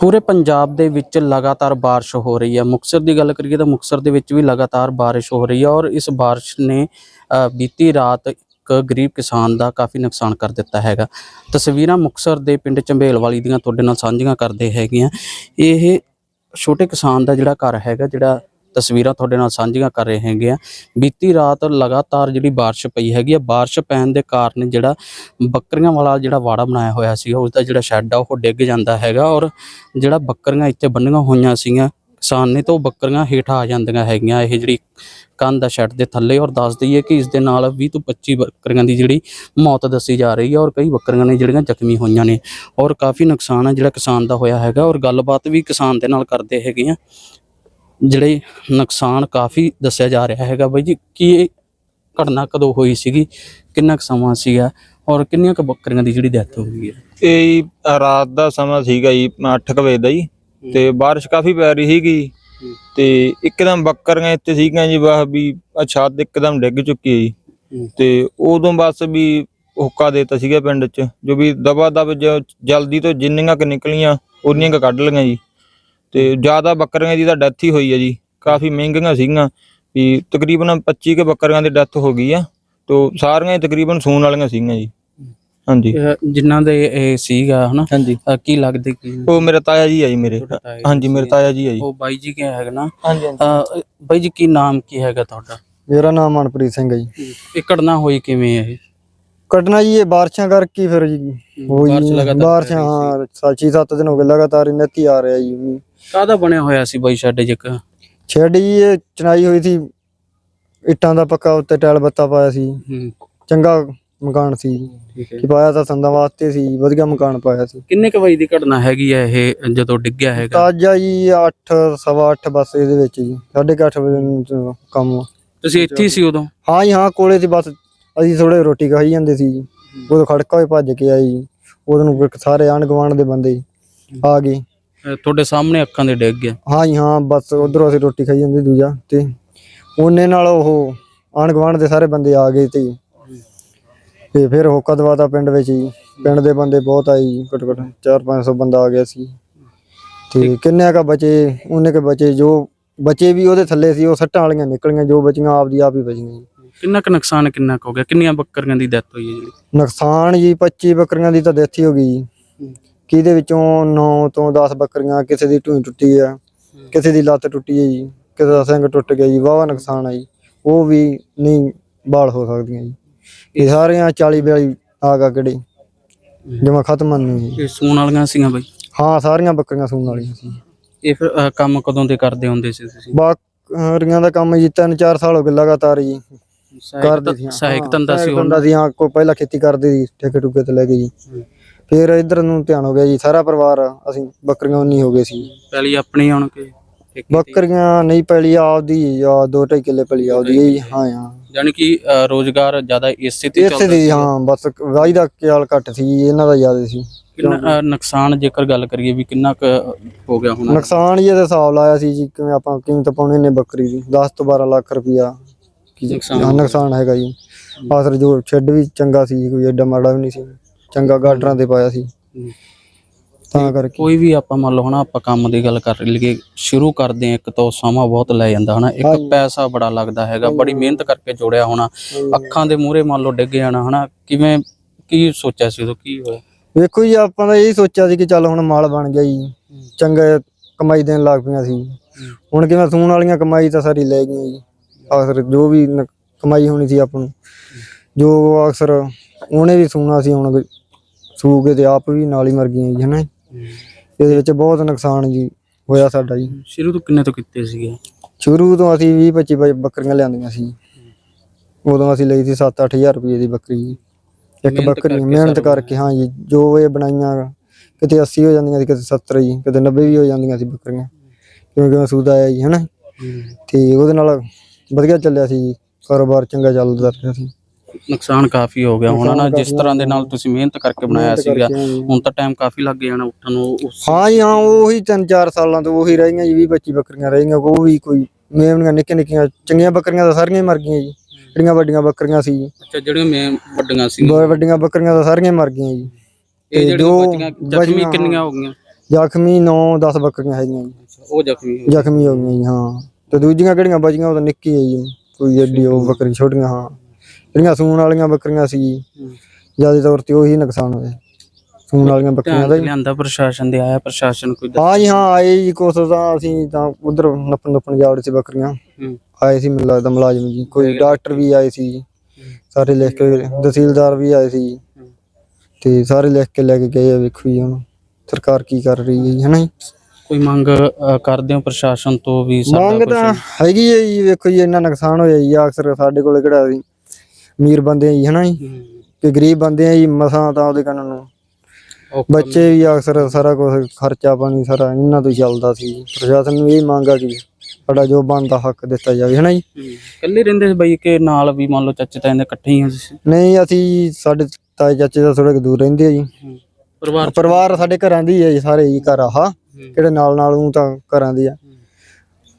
ਪੂਰੇ ਪੰਜਾਬ ਦੇ ਵਿੱਚ ਲਗਾਤਾਰ ਬਾਰਿਸ਼ ਹੋ ਰਹੀ ਹੈ। ਮੁਕਤਸਰ ਦੀ ਗੱਲ ਕਰੀਏ ਤਾਂ ਮੁਕਤਸਰ ਦੇ ਵਿੱਚ ਵੀ ਲਗਾਤਾਰ ਬਾਰਿਸ਼ ਹੋ ਰਹੀ ਹੈ ਔਰ ਇਸ ਬਾਰਿਸ਼ ਨੇ ਬੀਤੀ ਰਾਤ ਇੱਕ ਗਰੀਬ ਕਿਸਾਨ ਦਾ ਕਾਫੀ ਨੁਕਸਾਨ ਕਰ ਦਿੱਤਾ ਹੈਗਾ। ਤਸਵੀਰਾਂ ਮੁਕਤਸਰ ਦੇ ਪਿੰਡ ਚੰਬੇਲ ਵਾਲੀ ਦੀਆਂ ਤੁਹਾਡੇ ਨਾਲ ਸਾਂਝੀਆਂ ਕਰਦੇ ਹੈਗੀਆਂ ਇਹ ਛੋਟੇ ਕਿਸਾਨ ਦਾ ਜਿਹੜਾ ਘਰ ਹੈਗਾ, ਜਿਹੜਾ ਤਸਵੀਰਾਂ ਤੁਹਾਡੇ ਨਾਲ ਸਾਂਝੀਆਂ ਕਰ ਰਹੇ ਹੈਗੇ ਆ। ਬੀਤੀ ਰਾਤ ਲਗਾਤਾਰ ਜਿਹੜੀ ਬਾਰਿਸ਼ ਪਈ ਹੈਗੀ ਆ, ਬਾਰਿਸ਼ ਪੈਣ ਦੇ ਕਾਰਨ ਜਿਹੜਾ ਬੱਕਰੀਆਂ ਵਾਲਾ ਜਿਹੜਾ ਵਾੜਾ ਬਣਾਇਆ ਹੋਇਆ ਸੀ ਉਸ ਦਾ ਜਿਹੜਾ ਸ਼ੈੱਡ ਆ, ਉਹ ਡਿੱਗ ਜਾਂਦਾ ਹੈਗਾ ਔਰ ਜਿਹੜਾ ਬੱਕਰੀਆਂ ਇੱਥੇ ਬੰਨੀਆਂ ਹੋਈਆਂ ਸੀਗੀਆਂ, ਕਿਸਾਨ ਨੇ ਤਾਂ ਉਹ ਬੱਕਰੀਆਂ ਹੇਠਾਂ ਆ ਜਾਂਦੀਆਂ ਹੈਗੀਆਂ, ਇਹ ਜਿਹੜੀ ਕੰਧ ਦਾ ਸ਼ੈੱਡ ਦੇ ਥੱਲੇ ਔਰ ਦੱਸ ਦਈਏ ਕਿ ਇਸ ਦੇ ਨਾਲ 20 ਤੋਂ 25 ਬੱਕਰੀਆਂ ਦੀ ਜਿਹੜੀ ਮੌਤ ਦੱਸੀ ਜਾ ਰਹੀ ਹੈ ਔਰ ਕਈ ਬੱਕਰੀਆਂ ਨੇ ਜਿਹੜੀਆਂ ਜ਼ਖਮੀ ਹੋਈਆਂ ਨੇ ਔਰ ਕਾਫੀ ਨੁਕਸਾਨ ਹੈ ਜਿਹੜਾ ਕਿਸਾਨ ਦਾ ਹੋਇਆ ਹੈਗਾ ਔਰ ਗੱਲਬਾਤ ਵੀ ਕਿਸਾਨ ਦੇ ਨਾਲ ਕਰਦੇ ਹੈਗੇ ਆ। ਜਿਹੜੇ ਨੁਕਸਾਨ ਕਾਫੀ ਦੱਸਿਆ ਜਾ ਰਿਹਾ ਹੈਗਾ ਬਾਈ ਜੀ ਕੀ ਇਹ ਘਟਨਾ ਕਦੋਂ ਹੋਈ ਸੀਗੀ ਕਿੰਨਾ ਕੁ ਸਮਾਂ ਸੀਗਾ ਔਰ ਕਿੰਨੀਆਂ ਕੁ ਬੱਕਰੀਆਂ ਦੀ ਜਿਹੜੀ ਡੈਥ ਹੋ ਗਈ ਹੈ? ਇਹ ਰਾਤ ਦਾ ਸਮਾਂ ਸੀਗਾ ਜੀ 8 ਵਜੇ ਦਾ ਜੀ ਤੇ ਬਾਰਿਸ਼ ਕਾਫੀ ਪੈ ਰਹੀ ਸੀਗੀ। ਤੇ ਇੱਕਦਮ ਬੱਕਰੀਆਂ ਇੱਥੇ ਸੀਗੀਆਂ ਜੀ ਵਾਹ ਵੀ ਛੱਤ ਇੱਕਦਮ ਡਿੱਗ ਚੁੱਕੀ ਹੈ ਜੀ। ਤੇ ਉਦੋਂ ਬਸ ਵੀ ਹੁੱਕਾ ਦੇਤਾ ਸੀਗਾ ਪਿੰਡ 'ਚ ਜੋ ਵੀ ਦਬਾ ਦਬ ਜਲਦੀ ਤੋਂ ਜਿੰਨੀਆਂ ਕ ਨਿਕਲੀਆਂ ਉਨੀਆਂ ਕ ਕੱਢ ਲਈਆਂ ਜੀ। ਤੇ ਜ਼ਿਆਦਾ ਬੱਕਰੀਆਂ ਦੀ ਤਾਂ ਡੈਥ ਹੀ ਹੋਈ ਹੈ ਜੀ। ਕਾਫੀ ਮਹਿੰਗੀਆਂ ਸੀਗੀਆਂ ਵੀ ਤਕਰੀਬਨ 25 ਕ ਬੱਕਰੀਆਂ ਦੀ ਡੈਥ ਹੋ ਗਈ ਆ ਤੋਂ ਸਾਰੀਆਂ ਹੀ ਤਕਰੀਬਨ ਸੂਣ ਵਾਲੀਆਂ ਸੀਗੀਆਂ ਜੀ। ਹਾਂਜੀ। ਜਿਨ੍ਹਾਂ ਦੇ ਇਹ ਸੀਗਾ ਹਨਾ? ਹਾਂਜੀ। ਕੀ ਲੱਗਦੇ ਕੀ ਉਹ ਮੇਰਾ ਤਾਇਆ ਜੀ ਆ ਜੀ ਮੇਰੇ। ਹਾਂਜੀ ਮੇਰੇ ਤਾਇਆ ਜੀ ਆ ਜੀ। ਉਹ ਬਾਈ ਜੀ ਕੀ ਹੈਗਾ ਨਾ? ਹਾਂਜੀ ਅ, ਬਾਈ ਜੀ ਕੀ ਨਾਮ ਕੀ ਹੈਗਾ ਤੁਹਾਡਾ? ਮੇਰਾ ਨਾਮ ਮਨਪ੍ਰੀਤ ਸਿੰਘ ਹੈ ਜੀ। ਇਹ ਘਟਨਾ ਹੋਈ ਕਿਵੇਂ ਹੈ ਇਹ? ਕੱਟਣਾ ਜੀ ਇਹ ਬਾਰਿਸ਼ਾਂ ਕਰਕੇ ਫਿਰ ਜੀ। ਹੋਈ ਬਾਰਿਸ਼ ਲਗਾਤਾਰ ਬਾਰਿਸ਼ ਹਾਂ ਸਾਚੀ 7 ਦਿਨ ਹੋ ਗਏ ਲਗਾਤਾਰ ਹੀ ਨੱਤੀ ਆ ਰਿਹਾ ਜੀ। ਕਾਹਦਾ ਬਣਿਆ ਹੋਇਆ ਸੀ ਬਾਈ ਸਾਡੇ ਜਿੱਕ ਛੱਡ ਜੀ ਇਹ ਚਣਾਈ ਹੋਈ ਸੀ। ਇੱਟਾਂ ਦਾ ਪੱਕਾ ਉੱਤੇ ਟੈਲ ਬੱਤਾ ਪਾਇਆ ਸੀ। ਹੂੰ। ਚੰਗਾ ਮਕਾਨ ਸੀ। ਠੀਕ ਹੈ ਕਿ ਪਾਇਆ ਤਾਂ ਸੰਦਾਂ ਵਾਸਤੇ ਸੀ ਵਧੀਆ ਮਕਾਨ ਪਾਇਆ ਸੀ। ਕਿੰਨੇ ਕੁ ਵਜੇ ਦੀ ਘਟਨਾ ਹੈਗੀ ਹੈ ਇਹ ਜਦੋਂ ਡਿੱਗਿਆ ਹੈਗਾ? ਤਾਜਾ ਜੀ 8 ਸਵਾ 8 ਬਸ ਇਹਦੇ ਵਿੱਚ ਜੀ। 8:30 ਵਜੇ ਨੂੰ ਕੰਮ ਤੁਸੀਂ ਇੱਥੇ ਹੀ ਸੀ ਉਦੋਂ? ਹਾਂ ਜੀ ਹਾਂ ਕੋਲੇ ਸੀ ਬਸ। ਅਸੀਂ ਥੋੜੇ ਰੋਟੀ ਖਾਈ ਜਾਂਦੇ ਸੀ ਜੀ। ਉਦੋਂ ਖੜਕਾ ਹੋਏ ਭੱਜ ਕੇ ਆਈ ਉਦੋਂ ਨੂੰ ਫਿਰ ਸਾਰੇ ਆਂਢ ਗੁਆਂਢ ਦੇ ਬੰਦੇ ਆ ਗਏ। ਤੁਹਾਡੇ ਸਾਹਮਣੇ ਅੱਖਾਂ ਦੇ ਡਿੱਗ ਗਿਆ ਹਾਂ ਜੀ ਹਾਂ ਬਸ ਉਧਰੋਂ ਅਸੀਂ ਰੋਟੀ ਖਾਈ ਜਾਂਦੇ ਦੂਜਾ ਤੇ ਉਹਨੇ ਨਾਲ ਉਹ ਆਂਢ ਗੁਆਂਢ ਦੇ ਸਾਰੇ ਬੰਦੇ ਆ ਗਏ ਤੇ ਤੇ ਫਿਰ ਹੋਕਾ ਦਵਾਤਾ ਪਿੰਡ ਵਿੱਚ ਹੀ। ਪਿੰਡ ਦੇ ਬੰਦੇ ਬਹੁਤ ਆਏ ਜੀ ਘੱਟੋ ਘੱਟ 4-500 ਬੰਦਾ ਆ ਗਿਆ ਸੀ। ਤੇ ਕਿੰਨੇ ਕਾ ਬਚੇ ਉਹਨੇ ਕੇ ਬਚੇ ਜੋ ਬਚੇ ਵੀ ਉਹਦੇ ਥੱਲੇ ਸੀ ਉਹ ਸੱਟਾਂ ਵਾਲੀਆਂ ਨਿਕਲੀਆਂ ਜੋ ਬਚੀਆਂ ਆਪਦੀ ਆਪ ਹੀ ਬਚੀਆਂ ਜੀ। ਕਿੰਨਾ ਕੁ ਨੁਕਸਾਨ ਕਿੰਨਾ ਕੁ ਹੋ ਗਿਆ? ਕਿੰਨੀਆਂ ਬੱਕਰੀਆਂ ਦੀ ਡੈਥ ਹੋਈ ਹੈ ਜਿਹੜੀ ਨੁਕਸਾਨ ਜੀ 25 ਬੱਕਰੀਆਂ ਦੀ ਤਾਂ ਡੈਥ ਹੀ ਹੋ ਗਈ ਜੀ। ਕਿਹਦੇ ਵਿੱਚੋਂ 9 ਤੋਂ 10 ਬੱਕਰੀਆਂ ਕਿਸੇ ਦੀ ਢੂਈ ਟੁੱਟੀ ਆ ਕਿਸੇ ਦੀ ਲੱਤ ਟੁੱਟੀ ਹੈ ਜੀ ਕਿਸੇ ਦਾ ਸਿੰਘ ਟੁੱਟ ਗਿਆ ਜੀ ਵਾਵਾ ਨੁਕਸਾਨ ਆ ਜੀ ਉਹ ਵੀ ਨਹੀਂ ਬਾਲ ਹੋ ਸਕਦੀਆਂ ਜੀ। ਇਹ ਸਾਰੀਆਂ 40 42 ਆਗਾ ਕਿਹੜੇ? ਜਮਾ ਖਤਮ ਨਹੀਂ ਜੀ। ਇਹ ਸੂਣ ਵਾਲੀਆਂ ਸੀਗੀਆਂ ਬਾਈ? ਹਾਂ ਸਾਰੀਆਂ ਬੱਕਰੀਆਂ ਸੂਣ ਵਾਲੀਆਂ ਸੀ। ਇਹ ਫਿਰ ਕੰਮ ਕਦੋਂ ਦੇ ਕਰਦੇ ਹੁੰਦੇ ਸੀ ਤੁਸੀਂ? ਬੱਕਰੀਆਂ ਦਾ ਕੰਮ ਜੀ 3-4 ਸਾਲ ਹੋ ਗਏ ਲਗਾਤਾਰ ਜੀ। ਕਰਦੇ ਸੀ ਹਾਂ। ਸਹਾਇਕ ਧੰਦਾ ਸੀ ਸਹਾਇਕ ਉਹਨਾਂ ਧੰਦਾ ਸੀ ਹਾਂ ਕੋਈ ਪਹਿਲਾਂ ਖੇਤੀ ਕਰਦੇ ਸੀ ਠੇਕੇ ਟੁਕੇ ਤੇ ਲੈ ਕੇ ਜੀ। ਫਿਰ ਇਧਰ ਨੂੰ ਧਿਆਨ ਹੋ ਗਿਆ ਜੀ ਸਾਰਾ ਪਰਿਵਾਰ ਅਸੀਂ ਬੱਕਰੀਆਂ ਉਨੀ ਹੋ ਗਏ ਸੀ। ਪਹਿਲੀ ਆਪਣੀ ਹੁਣ ਕੇ ਠੇਕੇ? ਬੱਕਰੀਆਂ ਨਹੀਂ ਪੈਲੀ ਆਪਦੀ ਆ ਦੋ ਢਾਈ ਕਿੱਲੇ ਪੈਲੀ ਆਪਦੀ ਹੈ ਜੀ ਹਾਂ ਹਾਂ। ਯਾਨੀ ਕਿ ਅ, ਰੋਜ਼ਗਾਰ ਜ਼ਿਆਦਾ ਇਸੇ ਤੇ ਚੱਲਦਾ ਦੀ ਸੀ। ਹਾਂ ਬਸ ਵਾਹੀ ਦਾ ਖਿਆਲ ਘੱਟ ਸੀ ਇਹਨਾਂ ਦਾ ਜ਼ਿਆਦਾ ਸੀ। ਕਿੰਨਾ ਅ, ਨੁਕਸਾਨ ਜੇਕਰ ਗੱਲ ਕਰੀਏ ਵੀ ਕਿੰਨਾ ਕੁ ਹੋ ਗਿਆ ਹੁਣ? ਨੁਕਸਾਨ ਹੀ ਇਹਦੇ ਹਿਸਾਬ ਲਾਇਆ ਸੀ ਜੀ ਕਿਵੇਂ ਆਪਾਂ ਕੀਮਤ ਪਾਉਣੀ ਨੇ ਬੱਕਰੀ ਦੀ 10 ਤੋਂ 12 ਲੱਖ ਰੁਪਇਆ। ਕੀ ਨੁਕਸਾਨ ਹਾਂ, ਨੁਕਸਾਨ ਹੈਗਾ ਜੀ। ਆਸਰ ਜੋ ਛੱਡ ਵੀ ਚੰਗਾ ਸੀ ਕੋਈ ਐਡਾ ਮਾੜਾ ਵੀ ਨਹੀਂ ਸੀ। ਚੰਗਾ ਗਾਡਰਾਂ ਤੇ ਪਾਇਆ ਸੀ। ਤਾਂ ਕਰਕੇ। ਕੋਈ ਵੀ ਆਪਾਂ ਮੰਨ ਲਓ ਹਨਾ ਆਪਾਂ ਕੰਮ ਦੀ ਗੱਲ ਕਰ ਲਈਏ ਸ਼ੁਰੂ ਕਰਦੇ ਆ ਇੱਕ ਤਾਂ ਸਮਾਂ ਬਹੁਤ ਲੈ ਜਾਂਦਾ ਹਨਾ। ਇੱਕ। ਪੈਸਾ ਬੜਾ ਲੱਗਦਾ ਹੈਗਾ ਬੜੀ ਮਿਹਨਤ ਕਰਕੇ ਜੋੜਿਆ ਹੋਣਾ। ਅੱਖਾਂ ਦੇ ਮੂਹਰੇ ਮੰਨ ਲਓ ਡਿੱਗ ਜਾਣਾ ਹਨਾ ਕਿਵੇਂ ਕੀ ਸੋਚਿਆ ਸੀ ਉਦੋਂ ਕੀ ਹੋਇਆ? ਵੇਖੋ ਜੀ ਆਪਾਂ ਤਾਂ ਇਹ ਸੋਚਿਆ ਸੀ ਕਿ ਚੱਲ ਹੁਣ ਮਾਲ ਬਣ ਗਿਆ ਜੀ। ਚੰਗਾ ਕਮਾਈ ਦੇਣ ਲੱਗ ਪਈਆਂ ਸੀ। ਹੁਣ ਕਿਵੇਂ ਸੂਣ ਵਾਲੀਆਂ ਕਮਾਈ ਤਾਂ ਸਾਰੀ ਲੈ ਗਈਆਂ ਜੀ। ਅਕਸਰ ਜੋ ਵੀ ਕਮਾਈ ਹੋਣੀ ਸੀ ਆਪਾਂ ਨੂੰ। ਜੋ ਅਕਸਰ ਉਹਨੇ ਵੀ ਸੂਣਾ ਸੀ ਹੁਣ ਸੂ ਕੇ ਤੇ ਆਪ ਵੀ ਨਾਲ ਹੀ ਮਰ ਗਈਆਂ ਜੀ ਹਨਾ? ਇਹਦੇ ਵਿੱਚ ਬਹੁਤ ਨੁਕਸਾਨ ਜੀ ਹੋਇਆ ਸਾਡਾ ਜੀ। ਸ਼ੁਰੂ ਤੋਂ ਕਿੰਨੇ ਤੋਂ ਕੀਤੇ ਸੀਗੇ? ਸ਼ੁਰੂ ਤੋਂ ਅਸੀਂ 20 25 ਬੱਕਰੀਆਂ ਲਿਆਂਦੀਆਂ ਸੀ। ਉਦੋਂ ਅਸੀਂ ਲਈ ਸੀ 7-8000 ਰੁਪਏ ਦੀ ਬੱਕਰੀ ਜੀ। ਇੱਕ ਬੱਕਰੀ ਮਿਹਨਤ ਕਰਕੇ ਹਾਂ ਜੀ ਜੋ ਇਹ ਬਣਾਈਆਂ ਕਿਤੇ 80 ਹੋ ਜਾਂਦੀਆਂ ਸੀ ਕਿਤੇ 70 ਜੀ ਕਿਤੇ 90 ਵੀ ਹੋ ਜਾਂਦੀਆਂ ਸੀ ਬੱਕਰੀਆਂ। ਕਿਉਂਕਿ ਸੂਦ ਆਇਆ ਜੀ ਹਨਾ? ਤੇ ਉਹਦੇ ਨਾਲ ਵਧੀਆ ਚੱਲਿਆ ਸੀ ਜੀ। ਕਾਰੋਬਾਰ ਚੰਗਾ ਚੱਲਦਾ ਰਿਹਾ ਸੀ। ਨੁਕਸਾਨ ਕਾਫੀ ਹੋ ਗਿਆ। ਹੁਣ ਨਾ ਜਿਸ ਤਰ੍ਹਾਂ ਦੇ ਨਾਲ ਤੁਸੀਂ ਮਿਹਨਤ ਕਰਕੇ ਬਣਾਇਆ ਸੀਗਾ ਜੀ। ਹੁਣ ਤਾਂ ਟਾਈਮ ਕਾਫੀ ਲੱਗ ਜਾਣਾ ਉੱਠਣ ਨੂੰ। ਹਾਂ ਜੀ ਹਾਂ ਉਹੀ 3-4 ਸਾਲਾਂ ਤੋਂ ਉਹੀ ਰਹਿ ਗਈਆਂ ਜੀ 20 25 ਬੱਕਰੀਆਂ ਰਹਿ ਗਈਆਂ ਉਹ ਵੀ ਕੋਈ ਮੇਵਣੀਆਂ ਨਿੱਕੀਆਂ ਨਿੱਕੀਆਂ ਚੰਗੀਆਂ ਬੱਕਰੀਆਂ ਤਾਂ ਸਾਰੀਆਂ ਹੀ ਮਰ ਗਈਆਂ ਜੀ। ਜਿਹੜੀਆਂ ਵੱਡੀਆਂ ਬੱਕਰੀਆਂ ਸੀ ਅੱਛਾ ਜਿਹੜੀਆਂ ਮੈਂ ਵੱਡੀਆਂ ਸੀ। ਬਹੁਤ ਵੱਡੀਆਂ ਬੱਕਰੀਆਂ ਤਾਂ ਸਾਰੀਆਂ ਮਰ ਗਈਆਂ ਜੀ। ਇਹ ਜਿਹੜੀਆਂ ਜੋ ਬਚੀਆਂ ਜ਼ਖਮੀ ਕਿੰਨੀਆਂ ਹੋ ਗਈਆਂ? ਜ਼ਖਮੀ 9 10 ਬੱਕਰੀਆਂ ਹੈਗੀਆਂ ਜੀ। ਉਹ ਜ਼ਖਮੀ। ਜ਼ਖਮੀ ਹੋ ਗਈਆਂ ਜੀ ਹਾਂ। ਤੇ ਦੂਜੀਆਂ ਕਿਹੜੀਆਂ ਬਚੀਆਂ ਉਹ ਤਾਂ ਨਿੱਕੀ ਹੈ ਜੀ ਕੋਈ ਏਡੀ ਉਹ ਬੱਕਰੀ ਛੋਟੀਆਂ ਹਾਂ। ਜਿਹੜੀਆਂ ਸੂਣ ਵਾਲੀਆਂ ਬੱਕਰੀਆਂ ਸੀ ਹੂੰ। ਜ਼ਿਆਦਾ ਤੌਰ ਤੇ ਉਹੀ ਨੁਕਸਾਨ ਹੋਇਆ। ਸੂਣ ਵਾਲੀਆਂ ਬੱਕਰੀਆਂ ਦਾ ਜੀ। ਲਿਆਂਦਾ ਪ੍ਰਸ਼ਾਸਨ ਦੇ ਆਇਆ ਪ੍ਰਸ਼ਾਸਨ ਕੋਈ ਦੱਸ- ਹਾਂ ਜੀ ਹਾਂ ਆਏ ਜੀ ਤਾਂ ਅਸੀਂ ਤਾਂ ਉਧਰ ਨੱਪਣ ਨੱਪਣ ਜਾਵੜੇ ਸੀ ਬੱਕਰੀਆਂ। ਹੂੰ। ਆਏ ਸੀ ਮੈਨੂੰ ਲੱਗਦਾ ਮੁਲਾਜ਼ਮ ਜੀ ਕੋਈ ਡਾਕਟਰ ਵੀ ਆਏ ਸੀ। ਸਾਰੇ ਲਿਖ ਕੇ ਤਹਿਸੀਲਦਾਰ ਵੀ ਆਏ ਸੀ। ਤੇ ਸਾਰੇ ਲਿਖ ਕੇ ਲੈ ਕੇ ਗਏ ਆ ਵੇਖੋ ਜੀ ਹੁਣ ਸਰਕਾਰ ਕੀ ਕਰ ਰਹੀ ਹੈ ਜੀ ਹਨਾ ਜੀ? ਕੋਈ ਮੰਗ ਕਰਦੇ ਹੋ ਪ੍ਰਸ਼ਾਸਨ ਤੋਂ ਵੀ ਸਾਡਾ ਮੰਗ ਤਾਂ ਹੈਗੀ ਹੈ ਜੀ ਵੇਖੋ ਜੀ ਇੰਨਾ ਨੁਕਸਾਨ ਹੋਇਆ ਜੀ ਅਕਸਰ ਸਾਡੇ ਕੋਲ ਕਿਹੜਾ ਸੀ ਅਮੀਰ ਬੰਦੇ ਆ ਜੀ ਹਨਾ ਜੀ। ਕਿ ਗਰੀਬ ਬੰਦੇ ਆ ਜੀ ਮਸਾਂ ਤਾਂ ਉਹਦੇ ਕੰਨ ਨੂੰ ਬੱਚੇ ਵੀ ਅਕਸਰ ਸਾਰਾ ਕੁਝ ਖਰਚਾ ਪਾਣੀ ਸਾਰਾ ਇਹਨਾਂ ਤੋਂ ਚੱਲਦਾ ਸੀ ਪ੍ਰਸ਼ਾਸਨ ਨੂੰ ਇਹ ਮੰਗ ਕਿ ਸਾਡਾ ਜੋ ਬਣਦਾ ਹੱਕ ਦਿੱਤਾ ਜਾਵੇ ਹਨਾ ਜੀ। ਇਕੱਲੇ ਰਹਿੰਦੇ ਸੀ ਬਈ ਕਿ ਨਾਲ ਵੀ ਮੰਨ ਲਓ ਚਾਚੇ ਤਾਏ ਦੇ ਇਕੱਠੇ ਹੀ ਹੋ ਤੁਸੀਂ? ਨਹੀਂ ਅਸੀਂ ਸਾਡੇ ਤਾਏ ਚਾਚੇ ਦਾ ਥੋੜਾ ਦੂਰ ਰਹਿੰਦੇ ਆ ਜੀ। ਪਰਿਵਾਰ ਪਰਿਵਾਰ ਸਾਡੇ ਘਰਾਂ ਦੀ ਹੈ ਜੀ ਸਾਰੇ ਹੀ ਘਰ ਆਹ। ਕਿਹੜੇ ਨਾਲ ਨਾਲ ਉਹ ਤਾਂ ਘਰਾਂ ਦੀ ਆ।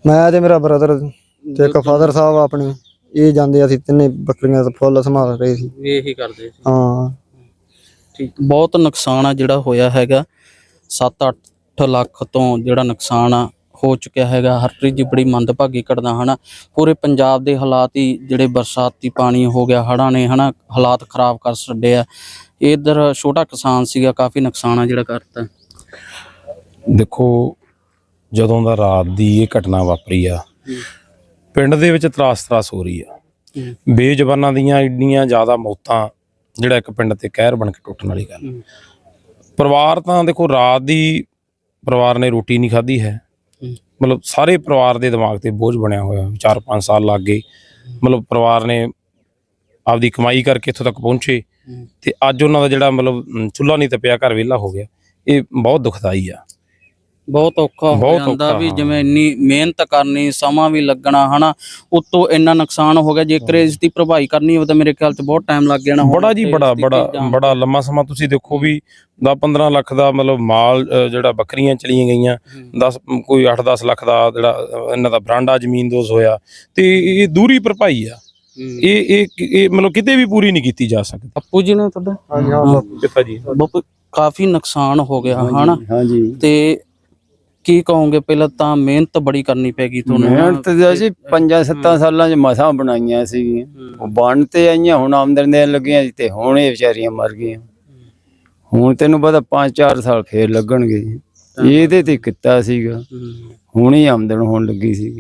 ਮੈਂ ਤੇ ਮੇਰਾ ਬ੍ਰਦਰ ਤੇ ਇੱਕ ਫਾਦਰ ਸਾਹਿਬ ਆਪਣੇ। ਇਹ ਜਾਂਦੇ ਅਸੀਂ ਤਿੰਨੇ ਬੱਕਰੀਆਂ ਦਾ ਫੁੱਲ ਸੰਭਾਲ ਰਹੇ ਸੀ। ਵੀ ਇਹੀ ਕਰਦੇ ਸੀ। ਹਾਂ। ਠੀਕ। ਬਹੁਤ ਨੁਕਸਾਨ ਆ ਜਿਹੜਾ ਹੋਇਆ ਹੈਗਾ। 7-8 ਲੱਖ ਤੋਂ ਜਿਹੜਾ ਨੁਕਸਾਨ ਆ ਹੋ ਚੁੱਕਿਆ ਹੈਗਾ। ਹਰਪ੍ਰੀਤ ਜੀ ਬੜੀ ਮੰਦਭਾਗੀ ਘਟਨਾ ਹਨਾ? ਪੂਰੇ ਪੰਜਾਬ ਦੇ ਹਾਲਾਤ ਹੀ ਜਿਹੜੇ ਬਰਸਾਤੀ ਪਾਣੀ ਹੋ ਗਿਆ ਹੜ੍ਹਾਂ ਨੇ ਹਨਾ? ਹਾਲਾਤ ਖਰਾਬ ਕਰ ਛੱਡੇ ਆ। ਇਧਰ ਛੋਟਾ ਕਿਸਾਨ ਸੀਗਾ ਕਾਫੀ ਨੁਕਸਾਨ ਆ ਜਿਹੜਾ ਕਰਤਾ। ਦੇਖੋ ਜਦੋਂ ਦਾ ਰਾਤ ਦੀ ਇਹ ਘਟਨਾ ਵਾਪਰੀ ਆ ਪਿੰਡ ਦੇ ਵਿੱਚ ਤਰਾਸ ਤਰਾਸ ਹੋ ਰਹੀ ਆ। ਬੇਜ਼ਬਾਨਾਂ ਦੀਆਂ ਇੰਨੀਆਂ ਜ਼ਿਆਦਾ ਮੌਤਾਂ ਜਿਹੜਾ ਇੱਕ ਪਿੰਡ ਤੇ ਕਹਿਰ ਬਣ ਕੇ ਟੁੱਟਣ ਵਾਲੀ ਗੱਲ। ਪਰਿਵਾਰ ਤਾਂ ਦੇਖੋ ਰਾਤ ਦੀ ਪਰਿਵਾਰ ਨੇ ਰੋਟੀ ਨਹੀਂ ਖਾਧੀ ਹੈ। ਮਤਲਬ ਸਾਰੇ ਪਰਿਵਾਰ ਦੇ ਦਿਮਾਗ ਤੇ ਬੋਝ ਬਣਿਆ ਹੋਇਆ 4-5 ਸਾਲ ਲੱਗ ਗਏ। ਮਤਲਬ ਪਰਿਵਾਰ ਨੇ ਆਪਦੀ ਕਮਾਈ ਕਰਕੇ ਇੱਥੋਂ ਤੱਕ ਪਹੁੰਚੇ। ਤੇ ਅੱਜ ਉਹਨਾਂ ਦਾ ਜਿਹੜਾ ਮਤਲਬ ਚੁੱਲ੍ਹਾ ਨਹੀਂ ਤਪਿਆ ਘਰ ਵਿਹਲਾ ਹੋ ਗਿਆ। ਇਹ ਬਹੁਤ ਦੁਖਦਾਈ ਆ। ਬਹੁਤ ਔਖਾ ਹੋ ਬਹੁਤ ਜਾਂਦਾ ਔਖਾ, ਵੀ ਹਾਂ। ਜਿਵੇਂ ਇੰਨੀ ਮਿਹਨਤ ਕਰਨੀ ਸਮਾਂ ਵੀ ਲੱਗਣਾ ਹਨਾ ਉਤੋਂ ਇੰਨਾ ਨੁਕਸਾਨ ਹੋ ਗਿਆ ਜੇਕਰ ਇਸ ਦੀ ਭਰਪਾਈ ਕਰਨੀ ਹੋਵੇ ਤਾਂ ਮੇਰੇ ਖਿਆਲ 'ਚ ਬਹੁਤ ਟਾਈਮ ਲੱਗ ਜਾਣਾ ਹੁਣ ਬੜਾ ਜੀ ਬੜਾ ਦੀ ਬੜਾ ਚੀਜ਼ਾਂ- ਬੜਾ ਲੰਮਾ ਸਮਾਂ ਤੁਸੀਂ ਦੇਖੋ ਵੀ 10 15 ਲੱਖ ਦਾ ਮਤਲਬ ਮਾਲ ਅ, ਜਿਹੜਾ ਬੱਕਰੀਆਂ ਚਲੀਆਂ ਗਈਆਂ 10 ਕੋਈ 8 10 ਲੱਖ ਦਾ ਜਿਹੜਾ ਅ, ਇਹਨਾਂ ਦਾ ਬਰਾਂਡਾ ਜ਼ਮੀਨ ਦੋਜ਼ ਹੋਇਆ ਤੇ ਇਹ ਦੂਰੀ ਭਰਪਾਈ ਆ। ਇਹ ਇਹ ਇਹ ਮਤਲਬ ਕਿਤੇ ਵੀ ਪੂਰੀ ਨਹੀਂ ਕੀਤੀ ਜਾ ਸਕਦੀ। ਪੱਪੂ ਜੀ ਨੇ ਤੁਹਾਡਾ? ਹਾਂਜੀ ਹਾਂ ਪਿਤਾ ਜੀ? ਬਾਪੂ ਕਾਫੀ ਨੁਕਸਾਨ ਹੋ ਗਿਆ ਹਨਾ। ਹਾਂਜੀ। ਤੇ ਕੀ ਕਹੋਗੇ? ਪਹਿਲਾਂ ਤਾਂ ਮਿਹਨਤ ਬੜੀ ਕਰਨੀ ਪੈਗੀ ਤੁਹਾਨੂੰ। ਹਨਾ। ਮਿਹਨਤ ਤਾਂ ਜੀ ਪੰਜਾਂ ਸੱਤਾਂ ਸਾਲਾਂ ਚ ਮਸਾਂ ਬਣਾਈਆਂ ਸੀ ਉਹ ਬਣ ਤੇ ਆਈਆਂ ਹੁਣ ਆਮਦਨ ਦੇਣ ਲੱਗੀਆਂ ਸੀ ਤੇ ਹੁਣ ਇਹ ਵਿਚਾਰੀਆਂ ਮਰ ਗਈਆਂ। ਹੁਣ ਤੈਨੂੰ ਪਤਾ 5-4 ਸਾਲ ਫੇਰ ਲੱਗਣਗੇ ਇਹਦੇ ਤੇ ਕੀਤਾ ਸੀਗਾ। ਹੁਣ ਹੀ ਆਮਦਨ ਹੋਣ ਲੱਗੀ ਸੀ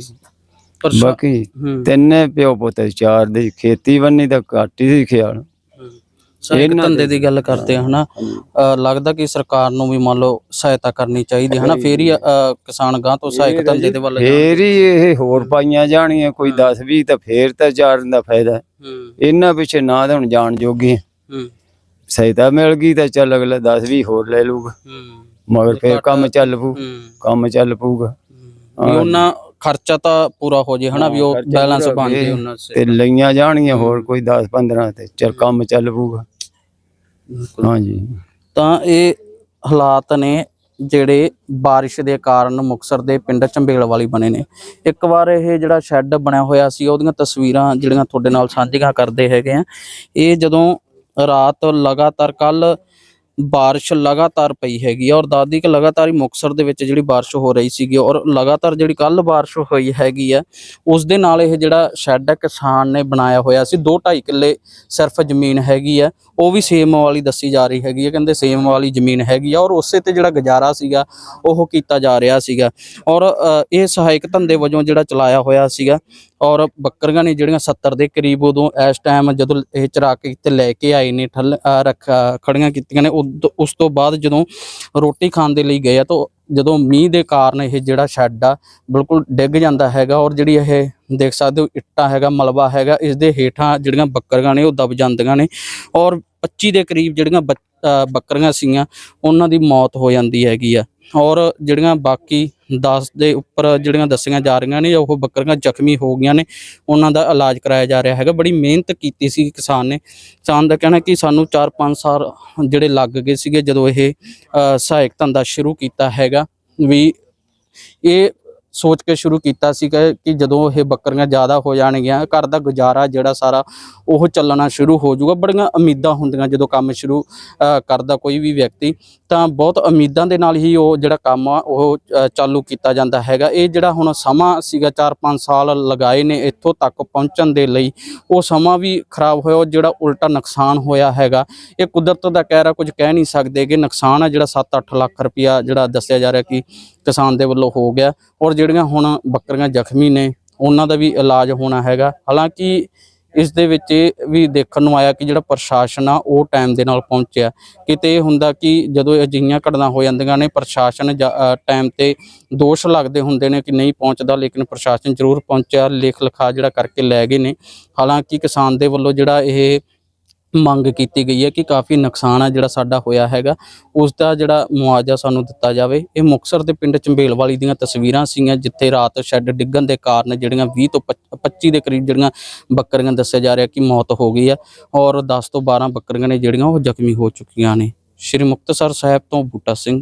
ਬਾਕੀ। ਤਿੰਨੇ ਪਿਓ ਪੁੱਤ ਚਾਰ ਦੇ ਖੇਤੀ ਬੰਨੀ ਤਾਂ ਘੱਟ ਸੀ ਖਿਆਲ। ਸਹਾਇਕ ਧੰਦੇ ਦੀ ਗੱਲ ਕਰਦੇ ਹਨਾ? ਲੱਗਦਾ ਕਿ ਸਰਕਾਰ ਨੂੰ ਵੀ ਮੰਨ ਲਓ ਸਹਾਇਤਾ ਕਰਨੀ ਚਾਹੀਦੀ ਹਨਾ? ਫੇਰ ਹੀ ਕਿਸਾਨ ਗਾਂ ਤੋਂ ਸਹਾਇਕ ਧੰਦੇ ਦੇ ਵੱਲ ਜਾਣ। ਫੇਰ ਹੀ ਇਹ ਹੋਰ ਪਾਈਆਂ ਜਾਣੀਆਂ ਕੋਈ 10 20 ਤਾਂ ਫੇਰ ਤਾਂ ਚਾਰਨ ਦਾ ਫਾਇਦਾ। ਹੂੰ। ਇਹਨਾਂ ਪਿੱਛੇ ਨਾ ਤਾਂ ਹੁਣ ਜਾਣ ਜੋਗੇ ਸਹਾਇਤਾ ਮਿਲ ਗਈ ਤਾਂ ਚੱਲ ਅਗਲਾ 10 20 ਹੋਰ ਲੈ ਲੂਗਾ ਮਗਰ ਫੇਰ ਕੰਮ ਚੱਲ ਪੂ ਕੰਮ ਚੱਲ ਪਊਗਾ। ਵੀ ਉਹਨਾਂ ਖਰਚਾ ਤਾਂ ਪੂਰਾ ਹੋ ਜੇ ਹਨਾ ਵੀ ਉਹ ਖਰਚਾ ਬੈਲੈਂਸ ਪੂਰਾ ਬਣ ਜੇ ਹੋਵੇ ਉਹਨਾਂ ਸੇ। ਤੇ ਲਈਆਂ ਜਾਣਗੀਆਂ ਹੋਰ ਕੋਈ 10 15 ਤੇ ਚੱਲ ਕੰਮ ਚੱਲ ਪਊਗਾ। ਹਾਂਜੀ। ਤਾਂ ਇਹ ਹਾਲਾਤ ਨੇ ਜਿਹੜੇ ਬਾਰਿਸ਼ ਦੇ ਕਾਰਨ ਮੁਕਸਰ ਦੇ ਪਿੰਡ ਚੰਬੇਲ ਵਾਲੀ ਬਣੇ ਨੇ। ਇੱਕ ਵਾਰ ਇਹ ਜਿਹੜਾ ਸ਼ੈੱਡ ਬਣਿਆ ਹੋਇਆ ਸੀ ਉਹਦੀਆਂ ਤਸਵੀਰਾਂ ਜਿਹੜੀਆਂ ਤੁਹਾਡੇ ਨਾਲ ਸਾਂਝੀਆਂ ਕਰਦੇ ਹੈਗੇ ਆ। ਇਹ ਜਦੋਂ ਰਾਤ ਲਗਾਤਾਰ ਕੱਲ ਬਾਰਿਸ਼ ਲਗਾਤਾਰ ਪਈ ਹੈਗੀ ਆ ਔਰ ਦਾਦੀ ਕਿ ਲਗਾਤਾਰ ਹੀ ਮੁਕਸਰ ਦੇ ਵਿੱਚ ਜਿਹੜੀ ਬਾਰਿਸ਼ ਹੋ ਰਹੀ ਸੀਗੀ ਔਰ ਲਗਾਤਾਰ ਜਿਹੜੀ ਕੱਲ ਬਾਰਿਸ਼ ਹੋਈ ਹੈਗੀ ਆ, ਉਸ ਦੇ ਨਾਲ ਇਹ ਜਿਹੜਾ ਸ਼ੈੱਡ ਹੈ ਕਿਸਾਨ ਨੇ ਬਣਾਇਆ ਹੋਇਆ ਸੀ 2.5 ਕਿੱਲੇ ਸਿਰਫ ਜ਼ਮੀਨ ਹੈਗੀ ਆ, ਉਹ ਵੀ ਸੇਮ ਵਾਲੀ ਦੱਸੀ ਜਾ ਰਹੀ ਹੈਗੀ ਹੈ ਕਹਿੰਦੇ ਸੇਮ ਵਾਲੀ ਜ਼ਮੀਨ ਹੈਗੀ ਆ ਔਰ ਉਸੇ ਤੇ ਜਿਹੜਾ ਗੁਜ਼ਾਰਾ ਸੀਗਾ, ਉਹ ਕੀਤਾ ਜਾ ਰਿਹਾ ਸੀਗਾ ਔਰ ਇਹ ਸਹਾਇਕ ਧੰਦੇ ਵਜੋਂ ਜਿਹੜਾ ਚਲਾਇਆ ਹੋਇਆ ਸੀਗਾ ਔਰ ਬੱਕਰੀਆਂ ਨੇ ਜਿਹੜੀਆਂ 70 ਦੇ ਕਰੀਬ ਉਦੋਂ ਇਸ ਟਾਈਮ ਜਦੋਂ ਇਹ ਚਰਾ ਕੇ ਇੱਥੇ ਲੈ ਕੇ ਆਏ ਨੇ, ਠੱਲ ਰੱਖ ਖੜੀਆਂ ਕੀਤੀਆਂ ਨੇ, ਉਦ- ਉਸ ਤੋਂ ਬਾਅਦ ਜਦੋਂ ਰੋਟੀ ਖਾਣ ਦੇ ਲਈ ਗਏ ਆ, ਤਾਂ ਜਦੋਂ ਮੀਂਹ ਦੇ ਕਾਰਨ ਇਹ ਜਿਹੜਾ ਸ਼ੈੱਡ ਆ, ਬਿਲਕੁਲ ਡਿੱਗ ਜਾਂਦਾ ਹੈਗਾ ਔਰ ਜਿਹੜੀ ਇਹ ਦੇਖ ਸਕਦੇ ਹੋ ਇੱਟਾਂ ਹੈਗਾ, ਮਲਬਾ ਹੈਗਾ, ਇਸ ਦੇ ਹੇਠਾਂ ਜਿਹੜੀਆਂ ਬੱਕਰਗਾਂ ਨੇ ਉਹ ਦਬ ਜਾਂਦੀਆਂ ਨੇ ਔਰ 25 ਦੇ ਕਰੀਬ ਜਿਹੜੀਆਂ ਬੱਚ- ਬੱਕਰੀਆਂ ਸੀਗੀਆਂ, ਉਹਨਾਂ ਦੀ ਮੌਤ ਹੋ ਜਾਂਦੀ ਹੈਗੀ ਆ। ਔਰ ਜਿਹੜੀਆਂ ਬਾਕੀ 10 ਦੇ ਉੱਪਰ ਜਿਹੜੀਆਂ ਦੱਸੀਆਂ ਜਾ ਰਹੀਆਂ ਨੇ, ਉਹ ਬੱਕਰੀਆਂ ਜ਼ਖਮੀ ਹੋ ਗਈਆਂ ਨੇ। ਉਹਨਾਂ ਦਾ ਇਲਾਜ ਕਰਾਇਆ ਜਾ ਰਿਹਾ ਹੈਗਾ। ਬੜੀ ਮਿਹਨਤ ਕੀਤੀ ਸੀ ਕਿਸਾਨ ਨੇ। ਕਿਸਾਨ ਦਾ ਕਹਿਣਾ ਕਿ ਸਾਨੂੰ 4-5 ਸਾਲ ਜਿਹੜੇ ਲੱਗ ਗਏ ਸੀਗੇ ਜਦੋਂ ਇਹ ਸਹਾਇਕ ਧੰਦਾ ਸ਼ੁਰੂ ਕੀਤਾ ਹੈਗਾ। ਵੀ ਇਹ ਸੋਚ ਕੇ ਸ਼ੁਰੂ ਕੀਤਾ ਸੀ ਕਿ ਜਦੋਂ ਇਹ ਬੱਕਰੀਆਂ ਜ਼ਿਆਦਾ ਹੋ ਜਾਣਗੀਆਂ ਘਰ ਦਾ ਗੁਜ਼ਾਰਾ ਜਿਹੜਾ ਸਾਰਾ ਉਹ ਚੱਲਣਾ ਸ਼ੁਰੂ ਹੋ ਜਾਊਗਾ। ਬੜੀਆਂ ਉਮੀਦਾਂ ਹੁੰਦੀਆਂ ਜਦੋਂ ਕੰਮ ਸ਼ੁਰੂ ਅ, ਕਰਦਾ ਕੋਈ ਵੀ ਵਿਅਕਤੀ ਤਾਂ ਬਹੁਤ ਉਮੀਦਾਂ ਦੇ ਨਾਲ ਹੀ ਉਹ ਜਿਹੜਾ ਕੰਮ ਆ ਉਹ ਚਾਲੂ ਕੀਤਾ ਜਾਂਦਾ ਹੈਗਾ। ਇਹ ਜਿਹੜਾ ਹੁਣ ਸਮਾਂ ਸੀਗਾ 4-5 ਸਾਲ ਲਗਾਏ ਨੇ ਇੱਥੋਂ ਤੱਕ ਪਹੁੰਚਣ ਦੇ ਲਈ ਉਹ ਸਮਾਂ ਵੀ ਖਰਾਬ ਹੋਇਆ ਉਹ ਜਿਹੜਾ ਉਲਟਾ ਨੁਕਸਾਨ ਹੋਇਆ ਹੈਗਾ। ਇਹ ਕੁਦਰਤ ਦਾ ਕਹਿਰਾ ਕੁਝ ਕਹਿ ਨਹੀਂ ਸਕਦੇ ਕਿ ਨੁਕਸਾਨ ਆ ਜਿਹੜਾ 7-8 ਲੱਖ ਰੁਪਇਆ ਜਿਹੜਾ ਦੱਸਿਆ ਜਾ ਰਿਹਾ ਕਿ ਕਿਸਾਨ ਦੇ ਵੱਲੋਂ ਹੋ ਗਿਆ ਔਰ ਜਿਹੜੀਆਂ ਹੁਣ ਬੱਕਰੀਆਂ ਜ਼ਖਮੀ ਨੇ, ਉਹਨਾਂ ਦਾ ਵੀ ਇਲਾਜ ਹੋਣਾ ਹੈਗਾ। ਹਾਲਾਂਕਿ ਇਸ ਦੇ ਵਿੱਚ ਇਹ ਵੀ ਦੇਖਣ ਨੂੰ ਆਇਆ ਕਿ ਜਿਹੜਾ ਪ੍ਰਸ਼ਾਸਨ ਆ, ਉਹ ਟਾਈਮ ਦੇ ਨਾਲ ਪਹੁੰਚਿਆ। ਕਿਤੇ ਇਹ ਹੁੰਦਾ ਕਿ ਜਦੋਂ ਅਜਿਹੀਆਂ ਘਟਨਾ ਹੋ ਜਾਂਦੀਆਂ ਨੇ, ਪ੍ਰਸ਼ਾਸਨ ਟਾਈਮ ਤੇ ਦੋਸ਼ ਲੱਗਦੇ ਹੁੰਦੇ ਨੇ ਕਿ ਨਹੀਂ ਪਹੁੰਚਦਾ, ਲੇਕਿਨ ਪ੍ਰਸ਼ਾਸਨ ਜ਼ਰੂਰ ਪਹੁੰਚਿਆ ਲੇਖ ਲਿਖਾ ਜਿਹੜਾ ਕਰਕੇ ਲੈ ਗਏ ਨੇ। ਹਾਲਾਂਕਿ ਕਿਸਾਨ ਦੇ ਵੱਲੋਂ ਜਿਹੜਾ ਇਹ ਮੰਗ ਕੀਤੀ ਗਈ ਹੈ ਕਿ ਕਾਫੀ ਨੁਕਸਾਨ ਆ ਜਿਹੜਾ ਸਾਡਾ ਹੋਇਆ ਹੈਗਾ। ਉਸ ਦਾ ਜਿਹੜਾ ਮੁਆਵਜ਼ਾ ਸਾਨੂੰ ਦਿੱਤਾ ਜਾਵੇ। ਇਹ ਮੁਕਸਰ ਦੇ ਪਿੰਡ ਚੰਬੇਲਵਾਲੀ ਦੀਆਂ ਤਸਵੀਰਾਂ ਸੀਗੀਆਂ, ਜਿੱਥੇ ਰਾਤ ਸ਼ੈੱਡ ਡਿੱਗਣ ਦੇ ਕਾਰਨ ਜਿਹੜੀਆਂ 20 ਤੋਂ 25 ਦੇ ਕਰੀਬ ਜਿਹੜੀਆਂ ਬੱਕਰੀਆਂ ਦੱਸਿਆ ਜਾ ਰਿਹਾ ਕਿ ਮੌਤ ਹੋ ਗਈ ਆ ਔਰ 10 ਤੋਂ 12 ਬੱਕਰੀਆਂ ਨੇ ਜਿਹੜੀਆਂ ਉਹ ਜ਼ਖਮੀ ਹੋ ਚੁੱਕੀਆਂ ਨੇ। ਸ਼੍ਰੀ ਮੁਕਤਸਰ ਸਾਹਿਬ ਤੋਂ ਬੂਟਾ ਸਿੰਘ